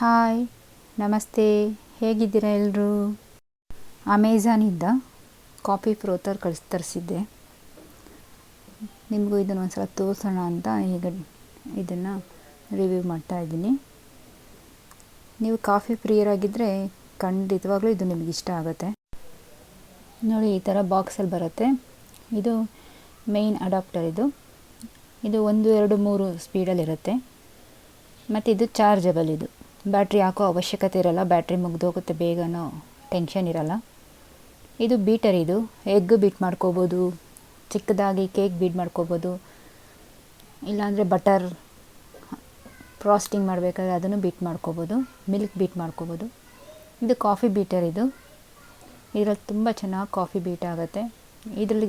Hi, ನಮಸ್ತೆ. ಹೇಗಿದ್ದೀರಾ ಎಲ್ಲರೂ ಅಮೆಝಾನಿಂದ ಕಾಫಿ ಫ್ರೋತರ್ ಕಳಿಸ್, ತರಿಸಿದ್ದೆ. ನಿಮಗೂ ಇದನ್ನು ಒಂದು ಸಲ ತೋರಿಸೋಣ ಅಂತ ಈಗ ಇದನ್ನು ರಿವ್ಯೂ ಮಾಡ್ತಾ ಇದ್ದೀನಿ. ನೀವು ಕಾಫಿ ಪ್ರಿಯರಾಗಿದ್ದರೆ ಖಂಡಿತವಾಗ್ಲೂ ಇದು ನಿಮಗೆ ಇಷ್ಟ ಆಗುತ್ತೆ. ನೋಡಿ, ಈ ಥರ ಬಾಕ್ಸಲ್ಲಿ ಬರುತ್ತೆ. ಇದು ಮೇಯ್ನ್ ಅಡಾಪ್ಟರ್ ಇದು. ಇದು ಒಂದು, ಎರಡು, ಮೂರು ಸ್ಪೀಡಲ್ಲಿರುತ್ತೆ ಮತ್ತು ಇದು ಚಾರ್ಜಬಲ್ ಇದು. ಬ್ಯಾಟ್ರಿ ಹಾಕೋ ಅವಶ್ಯಕತೆ ಇರಲ್ಲ ಬ್ಯಾಟ್ರಿ ಮುಗ್ದೋಗುತ್ತೆ, ಬೇಗನೋ ಟೆನ್ಷನ್ ಇರಲ್ಲ. ಇದು ಬೀಟರ್ ಇದು. ಎಗ್ ಬೀಟ್ ಮಾಡ್ಕೋಬೋದು, ಚಿಕ್ಕದಾಗಿ ಕೇಕ್ ಬೀಟ್ ಮಾಡ್ಕೋಬೋದು. ಇಲ್ಲಾಂದರೆ ಬಟರ್ ಫ್ರಾಸ್ಟಿಂಗ್ ಮಾಡಬೇಕಾದ್ರೆ ಅದನ್ನು ಬೀಟ್ ಮಾಡ್ಕೋಬೋದು ಮಿಲ್ಕ್ ಬೀಟ್ ಮಾಡ್ಕೋಬೋದು. ಇದು ಕಾಫಿ ಬೀಟರ್ ಇದು. ಇದರಲ್ಲಿ ತುಂಬ ಚೆನ್ನಾಗಿ ಕಾಫಿ ಬೀಟ್ ಆಗುತ್ತೆ. ಇದರಲ್ಲಿ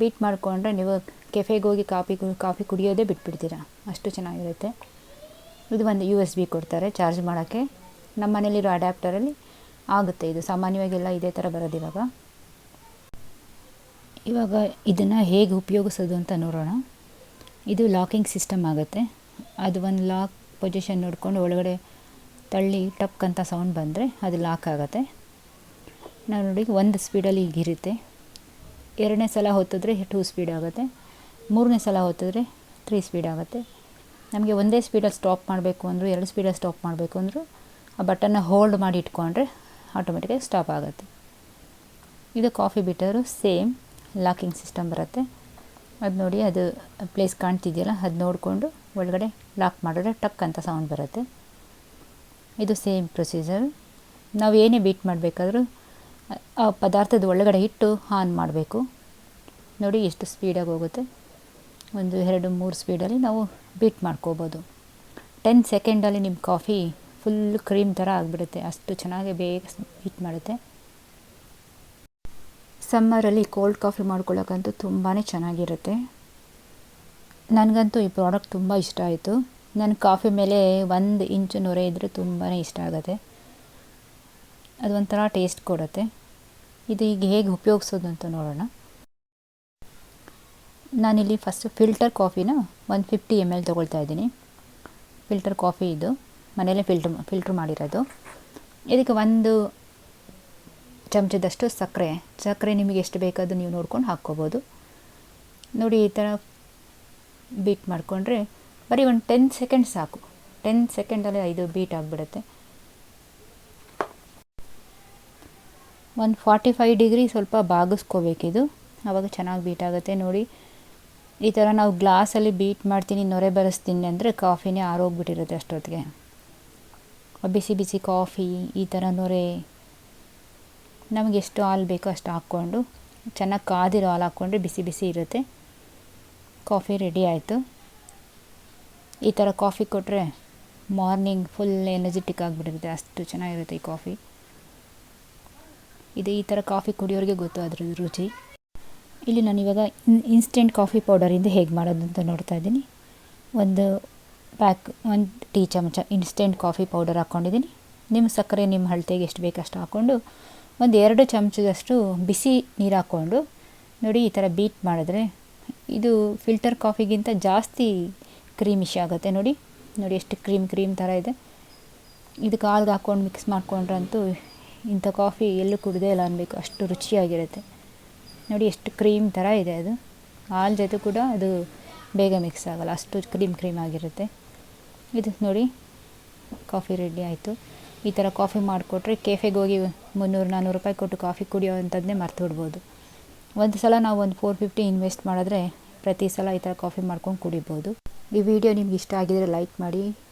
ಬೀಟ್ ಮಾಡಿಕೊಂಡ್ರೆ ನೀವು ಕೆಫೆಗೆ ಹೋಗಿ ಕಾಫಿ ಕಾಫಿ ಕುಡಿಯೋದೇ ಬಿಟ್ಬಿಡ್ತೀರಾ. ಅಷ್ಟು ಚೆನ್ನಾಗಿರುತ್ತೆ. ಇದು ಒಂದು ಯು ಎಸ್ ಬಿ ಕೊಡ್ತಾರೆ, ಚಾರ್ಜ್ ಮಾಡೋಕ್ಕೆ. ನಮ್ಮ ಮನೇಲಿರೋ ಅಡ್ಯಾಪ್ಟರಲ್ಲಿ ಆಗುತ್ತೆ ಇದು. ಸಾಮಾನ್ಯವಾಗೆಲ್ಲ ಇದೇ ಥರ ಬರೋದು ಇವಾಗ. ಇವಾಗ ಇದನ್ನು ಹೇಗೆ ಉಪಯೋಗಿಸೋದು ಅಂತ ನೋಡೋಣ. ಇದು ಲಾಕಿಂಗ್ ಸಿಸ್ಟಮ್ ಆಗುತ್ತೆ. ಅದು ಒಂದು ಲಾಕ್ ಪೊಸಿಷನ್ ನೋಡಿಕೊಂಡು ಒಳಗಡೆ ತಳ್ಳಿ ಟಕ್ ಅಂತ ಸೌಂಡ್ ಬಂದರೆ ಅದು ಲಾಕ್ ಆಗುತ್ತೆ. ನಾವು ನೋಡಿ, ಒಂದು ಸ್ಪೀಡಲ್ಲಿ ಹೀಗಿರುತ್ತೆ ಎರಡನೇ ಸಲ ಹೊತ್ತಿದ್ರೆ ಟೂ ಸ್ಪೀಡ್ ಆಗುತ್ತೆ. ಮೂರನೇ ಸಲ ಹೊತ್ತಿದ್ರೆ ತ್ರೀ ಸ್ಪೀಡ್ ಆಗುತ್ತೆ. ನಮಗೆ ಒಂದೇ ಸ್ಪೀಡಲ್ಲಿ ಸ್ಟಾಪ್ ಮಾಡಬೇಕು ಅಂದರೂ, ಎರಡು ಸ್ಪೀಡಲ್ಲಿ ಸ್ಟಾಪ್ ಮಾಡಬೇಕು ಅಂದರೂ, ಆ ಬಟನ್ನ ಹೋಲ್ಡ್ ಮಾಡಿ ಇಟ್ಕೊಂಡ್ರೆ ಆಟೋಮೆಟಿಕಾಗಿ ಸ್ಟಾಪ್ ಆಗುತ್ತೆ. ಇದು ಕಾಫಿ ಬಿಟ್ಟರು ಸೇಮ್ ಲಾಕಿಂಗ್ ಸಿಸ್ಟಮ್ ಬರುತ್ತೆ. ಅದು ನೋಡಿ ಅದು ಪ್ಲೇಸ್ ಕಾಣ್ತಿದೆಯಲ್ಲ, ಅದು ನೋಡಿಕೊಂಡು ಒಳಗಡೆ ಲಾಕ್ ಮಾಡಿದ್ರೆ ಟಕ್ ಅಂತ ಸೌಂಡ್ ಬರುತ್ತೆ. ಇದು ಸೇಮ್ ಪ್ರೊಸೀಜರ್ ನಾವು ಏನೇ ಬೀಟ್ ಮಾಡಬೇಕಾದ್ರೂ, ಆ ಪದಾರ್ಥದ ಒಳಗಡೆ ಇಟ್ಟು ಆನ್ ಮಾಡಬೇಕು. ನೋಡಿ ಎಷ್ಟು ಸ್ಪೀಡಾಗಿ ಹೋಗುತ್ತೆ. ಒಂದು ಎರಡು ಮೂರು ಸ್ಪೀಡಲ್ಲಿ ನಾವು ಬೀಟ್ ಮಾಡ್ಕೋಬೋದು. ಟೆನ್ ಸೆಕೆಂಡಲ್ಲಿ ನಿಮ್ಮ ಕಾಫಿ ಫುಲ್ ಕ್ರೀಮ್ ಥರ ಆಗಿಬಿಡುತ್ತೆ. ಅಷ್ಟು ಚೆನ್ನಾಗಿ ಬೇಗ ಬೀಟ್ ಮಾಡುತ್ತೆ. ಸಮ್ಮರಲ್ಲಿ ಕೋಲ್ಡ್ ಕಾಫಿ ಮಾಡ್ಕೊಳ್ಳೋಕ್ಕಂತೂ ತುಂಬಾ ಚೆನ್ನಾಗಿರುತ್ತೆ. ನನಗಂತೂ ಈ ಪ್ರಾಡಕ್ಟ್ ತುಂಬ ಇಷ್ಟ ಆಯಿತು. ನನ್ನ ಕಾಫಿ ಮೇಲೆ ಒಂದು ಇಂಚು ನೊರೆ ಇದ್ದರೆ ತುಂಬಾ ಇಷ್ಟ ಆಗುತ್ತೆ. ಅದು ಒಂಥರ ಟೇಸ್ಟ್ ಕೊಡುತ್ತೆ. ಇದು ಈಗ ಹೇಗೆ ಉಪಯೋಗಿಸೋದು ಅಂತ ನೋಡೋಣ. ನಾನಿಲ್ಲಿ ಫಸ್ಟ್ ಫಿಲ್ಟರ್ ಕಾಫಿನ ಒಂದು ಫಿಫ್ಟಿ ಎಂ ಎಲ್ ತೊಗೊಳ್ತಾ ಇದ್ದೀನಿ. ಫಿಲ್ಟರ್ ಕಾಫಿ ಇದು. ಮನೇಲೇ ಫಿಲ್ಟ್ರ್ ಫಿಲ್ಟ್ರ್ ಮಾಡಿರೋದು. ಇದಕ್ಕೆ ಒಂದು ಚಮಚದಷ್ಟು ಸಕ್ಕರೆ. ಸಕ್ಕರೆ ನಿಮಗೆ ಎಷ್ಟು ಬೇಕಾದರೂ ನೀವು ನೋಡ್ಕೊಂಡು ಹಾಕ್ಕೋಬೋದು. ನೋಡಿ ಈ ಥರ ಬೀಟ್ ಮಾಡಿಕೊಂಡ್ರೆ ಬರೀ ಒಂದು ಟೆನ್ ಸೆಕೆಂಡ್ ಸಾಕು. ಟೆನ್ ಸೆಕೆಂಡಲ್ಲಿ ಇದು ಬೀಟ್ ಆಗಿಬಿಡುತ್ತೆ. ಒಂದು ಫಾರ್ಟಿ ಫೈವ್ ಡಿಗ್ರಿ ಸ್ವಲ್ಪ ಬಾಗಿಸ್ಕೋಬೇಕಿದು. ಆವಾಗ ಚೆನ್ನಾಗಿ ಬೀಟ್ ಆಗುತ್ತೆ. ನೋಡಿ ಈ ಥರ ನಾವು ಗ್ಲಾಸಲ್ಲಿ ಬೀಟ್ ಮಾಡ್ತೀನಿ, ನೊರೆ ಬರೆಸ್ತೀನಿ ಅಂದರೆ ಕಾಫಿನೇ ಆರೋಗ್ಬಿಟ್ಟಿರುತ್ತೆ ಅಷ್ಟೊತ್ತಿಗೆ. ಬಿಸಿ ಬಿಸಿ ಕಾಫಿ, ಈ ಥರ ನೊರೆ ನಮಗೆ ಎಷ್ಟು ಹಾಲು ಬೇಕೋ ಅಷ್ಟು ಹಾಕ್ಕೊಂಡು, ಚೆನ್ನಾಗಿ ಕಾದಿರೋ ಹಾಲು ಹಾಕ್ಕೊಂಡ್ರೆ ಬಿಸಿ ಬಿಸಿ ಇರುತ್ತೆ. ಕಾಫಿ ರೆಡಿ ಆಯಿತು. ಈ ಥರ ಕಾಫಿ ಕೊಟ್ಟರೆ ಮಾರ್ನಿಂಗ್ ಫುಲ್ ಎನರ್ಜೆಟಿಕ್ ಆಗಿಬಿಟ್ಟಿರುತ್ತೆ, ಅಷ್ಟು ಚೆನ್ನಾಗಿರುತ್ತೆ ಈ ಕಾಫಿ. ಇದು ಈ ಥರ ಕಾಫಿ ಕುಡಿಯೋರಿಗೆ ಗೊತ್ತು ಅದ್ರ ರುಚಿ. ಇಲ್ಲಿ ನಾನು ಇವಾಗ ಇನ್ಸ್ಟೆಂಟ್ ಕಾಫಿ ಪೌಡರಿಂದ ಹೇಗೆ ಮಾಡೋದು ಅಂತ ನೋಡ್ತಾ ಇದ್ದೀನಿ. ಒಂದು ಪ್ಯಾಕ್ ಒಂದು ಟೀ ಚಮಚ ಇನ್ಸ್ಟೆಂಟ್ ಕಾಫಿ ಪೌಡರ್ ಹಾಕ್ಕೊಂಡಿದ್ದೀನಿ ನಿಮ್ಮ ಸಕ್ಕರೆ, ನಿಮ್ಮ ಅಳತೆಗೆ ಎಷ್ಟು ಬೇಕು ಅಷ್ಟು ಹಾಕ್ಕೊಂಡು ಒಂದು ಎರಡು ಚಮಚದಷ್ಟು ಬಿಸಿ ನೀರು ಹಾಕ್ಕೊಂಡು ನೋಡಿ ಈ ಥರ ಬೀಟ್ ಮಾಡಿದ್ರೆ ಇದು ಫಿಲ್ಟರ್ ಕಾಫಿಗಿಂತ ಜಾಸ್ತಿ ಕ್ರೀಮಿಶ್ ಆಗುತ್ತೆ ನೋಡಿ. ನೋಡಿ ಎಷ್ಟು ಕ್ರೀಮ್ ಕ್ರೀಮ್ ಥರ ಇದೆ. ಇದಕ್ಕೆ ಹಾಲ್ಗೆ ಹಾಕ್ಕೊಂಡು ಮಿಕ್ಸ್ ಮಾಡ್ಕೊಂಡ್ರಂತೂ ಇಂಥ ಕಾಫಿ ಎಲ್ಲೂ ಕುಡಿದೇ ಇಲ್ಲ ಅನ್ಬೇಕು. ಅಷ್ಟು ರುಚಿಯಾಗಿರುತ್ತೆ. ನೋಡಿ ಎಷ್ಟು ಕ್ರೀಮ್ ಥರ ಇದೆ ಅದು. ಹಾಲು ಜೊತೆ ಕೂಡ ಅದು ಬೇಗ ಮಿಕ್ಸ್ ಆಗೋಲ್ಲ, ಅಷ್ಟು ಕ್ರೀಮ್ ಕ್ರೀಮ್ ಆಗಿರುತ್ತೆ. ಇದು ನೋಡಿ ಕಾಫಿ ರೆಡಿ ಆಯಿತು. ಈ ಥರ ಕಾಫಿ ಮಾಡಿಕೊಟ್ರೆ ಕೆಫೆಗೆ ಹೋಗಿ ಮುನ್ನೂರು ನಾನ್ನೂರು ರೂಪಾಯಿ ಕೊಟ್ಟು ಕಾಫಿ ಕುಡಿಯೋ ಅಂಥದ್ದನ್ನೇ ಮರ್ತು ಬಿಡ್ಬೋದು. ಒಂದು ಸಲ ನಾವು ಒಂದು ಫೋರ್ ಫಿಫ್ಟಿ ಇನ್ವೆಸ್ಟ್ ಮಾಡಿದ್ರೆ ಪ್ರತಿ ಸಲ ಈ ಥರ ಕಾಫಿ ಮಾಡ್ಕೊಂಡು ಕುಡಿಬೋದು. ಈ ವಿಡಿಯೋ ನಿಮ್ಗೆ ಇಷ್ಟ ಆಗಿದರೆ ಲೈಕ್ ಮಾಡಿ.